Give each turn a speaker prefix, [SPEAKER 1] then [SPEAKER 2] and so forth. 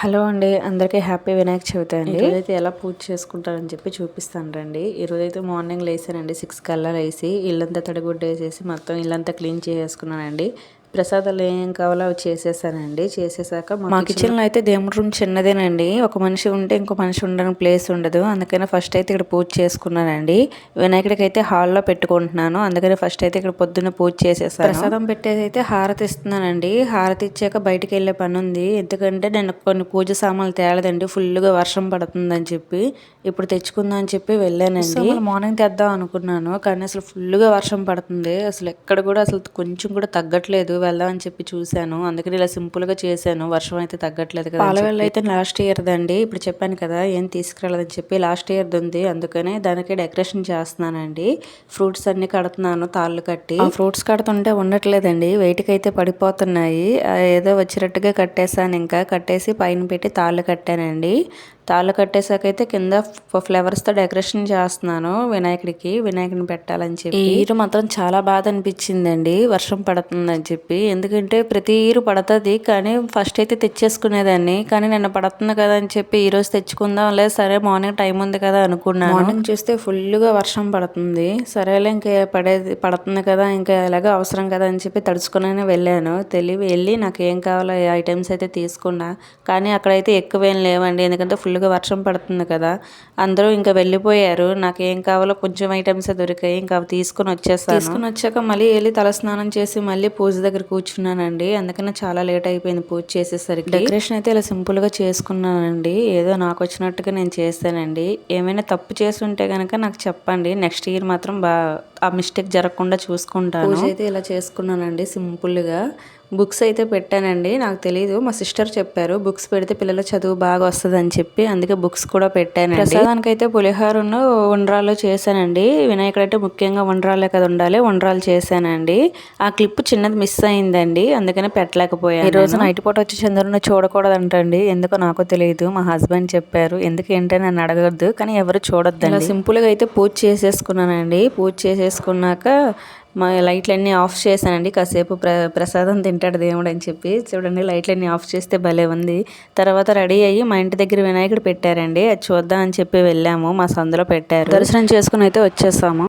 [SPEAKER 1] Hello అండి అందరికీ happy Vinayaka Chavithi అండి. ఈరోజైతే ఎలా పూజ చేసుకుంటారని చెప్పి చూపిస్తాను రండి. ఈరోజైతే మార్నింగ్ లేసానండి సిక్స్ కల్లా లేసి. ఇల్లంతా తడిగుడ్డ వేసేసి మొత్తం ఇల్లంతా క్లీన్ చేసుకున్నానండి ప్రసాదాలు ఏం కావాలో అవి చేసేసానండి చేసేసాక మా కిచెన్లో అయితే దేవుడి రూమ్ చిన్నదేనండి. ఒక మనిషి ఉంటే ఇంకో మనిషి ఉండడానికి ప్లేస్ ఉండదు. అందుకని ఫస్ట్ అయితే ఇక్కడ పూజ చేసుకున్నానండి. వినాయకుడికి అయితే హాల్లో పెట్టుకుంటున్నాను. అందుకని ఫస్ట్ అయితే ఇక్కడ పొద్దున్న పూజ చేసేసాను. ప్రసాదం పెట్టేది అయితే హారతి ఇస్తున్నానండి. హారతి ఇచ్చాక బయటికి వెళ్ళే పని ఉంది ఎందుకంటే నేను కొన్ని పూజ సామాన్లు తేలదండి. ఫుల్గా వర్షం పడుతుందని చెప్పి ఇప్పుడు తెచ్చుకుందాం అని చెప్పి వెళ్ళానండి. మార్నింగ్ తెద్దాం అనుకున్నాను. కానీ అసలు ఫుల్గా వర్షం పడుతుంది. అసలు ఎక్కడ కూడా అసలు కొంచెం కూడా తగ్గట్లేదు. వెళ్దామని చెప్పి చూశాను. అందుకని ఇలా సింపుల్గా చేశాను. వర్షం అయితే తగ్గట్లేదు కదా పాలవెల్లి అయితే లాస్ట్ ఇయర్ దండి. ఇప్పుడు చెప్పాను కదా ఏం తీసుకురాలేదని చెప్పి లాస్ట్ ఇయర్ ఉంది అందుకనే దానికి డెకరేషన్ చేస్తున్నానండి. ఫ్రూట్స్ అన్ని కడుతున్నాను తాళ్ళు కట్టి. ఫ్రూట్స్ కడుతుంటే ఉండట్లేదండి. వెయిట్కి అయితే పడిపోతున్నాయి ఏదో వచ్చినట్టుగా కట్టేసాను ఇంకా. కట్టేసి పైన పెట్టి తాళ్ళు కట్టానండి. తాళ్ళు కట్టేసాకైతే కింద ఫ్లవర్స్తో డెకరేషన్ చేస్తున్నాను వినాయకుడికి వినాయకుడిని పెట్టాలని చెప్పి. ఈరు మాత్రం చాలా బాధ అనిపించిందండి. వర్షం పడుతుందని చెప్పి. చెప్పి ఎందుకంటే ప్రతి ఈరు పడుతుంది కానీ ఫస్ట్ అయితే తెచ్చేసుకునేదాన్ని. కానీ నిన్న పడుతుంది కదా అని చెప్పి ఈ రోజు తెచ్చుకుందాం లేదు సరే మార్నింగ్ టైం ఉంది కదా అనుకున్నాను. మార్నింగ్ చూస్తే ఫుల్గా వర్షం పడుతుంది. సరేలే ఇంకా పడేది పడుతుంది కదా ఇంకా ఎలాగో అవసరం కదా అని చెప్పి తడుచుకునే వెళ్ళాను. తెలివి వెళ్ళి నాకు ఏం కావాలో ఐటమ్స్ అయితే తీసుకున్నా. కానీ అక్కడైతే ఎక్కువేం లేవండి ఎందుకంటే ఫుల్గా వర్షం పడుతుంది కదా. అందరూ ఇంకా వెళ్ళిపోయారు. నాకు ఏం కావాలో కొంచెం ఐటమ్స్ దొరికాయి ఇంకా తీసుకుని వచ్చేసాను. తీసుకుని వచ్చాక మళ్ళీ వెళ్ళి తలస్నానం చేసి మళ్ళీ పూజ దగ్గర కూర్చున్నానండి. అందుకని చాలా లేట్ అయిపోయింది పూజ చేసేసరికి. డెకరేషన్ అయితే ఇలా సింపుల్గా చేసుకున్నానండి. ఏదో నాకు వచ్చినట్టుగా నేను చేస్తానండి. ఏమైనా తప్పు చేసి ఉంటే కనుక నాకు చెప్పండి. నెక్స్ట్ ఇయర్ మాత్రం బాగా ఆ మిస్టేక్ జరగకుండా చూసుకుంటాను. పూజ అయితే ఇలా చేసుకున్నానండి సింపుల్గా. బుక్స్ అయితే పెట్టానండి. నాకు తెలియదు మా సిస్టర్ చెప్పారు బుక్స్ పెడితే పిల్లల చదువు బాగా వస్తుంది అని చెప్పి అందుకే బుక్స్ కూడా పెట్టాను ప్రసాదానికి అయితే పులిహోరను ఉండ్రాలు చేశానండి. వినాయకుడు అయితే ముఖ్యంగా ఉండ్రాలే కదా ఉండాలి ఉండ్రాలు చేశానండి. ఆ క్లిప్ చిన్నది మిస్ అయిందండి. అందుకనే పెట్టలేకపోయాను ఈ రోజు నైట్ పూట వచ్చి చంద్రుని చూడకూడదంటండి. ఎందుకో నాకు తెలియదు మా హస్బెండ్ చెప్పారు ఎందుకు ఏంటని నన్ను అడగద్దు కానీ ఎవరు చూడొద్దు సింపుల్గా అయితే పూజ చేసేసుకున్నానండి. పూజ చేసేసుకున్నాక మా లైట్లన్నీ ఆఫ్ చేశానండి. కాసేపు ప్ర ప్రసాదం తింటాడు దేవుడు అని చెప్పి. చూడండి లైట్లన్నీ ఆఫ్ చేస్తే భలే ఉంది. తర్వాత రెడీ అయ్యి మా ఇంటి దగ్గర వినాయకుడు పెట్టారండి. అది చూద్దాం అని చెప్పి వెళ్ళాము. మా సందులో పెట్టారు. దర్శనం చేసుకుని అయితే వచ్చేసాము.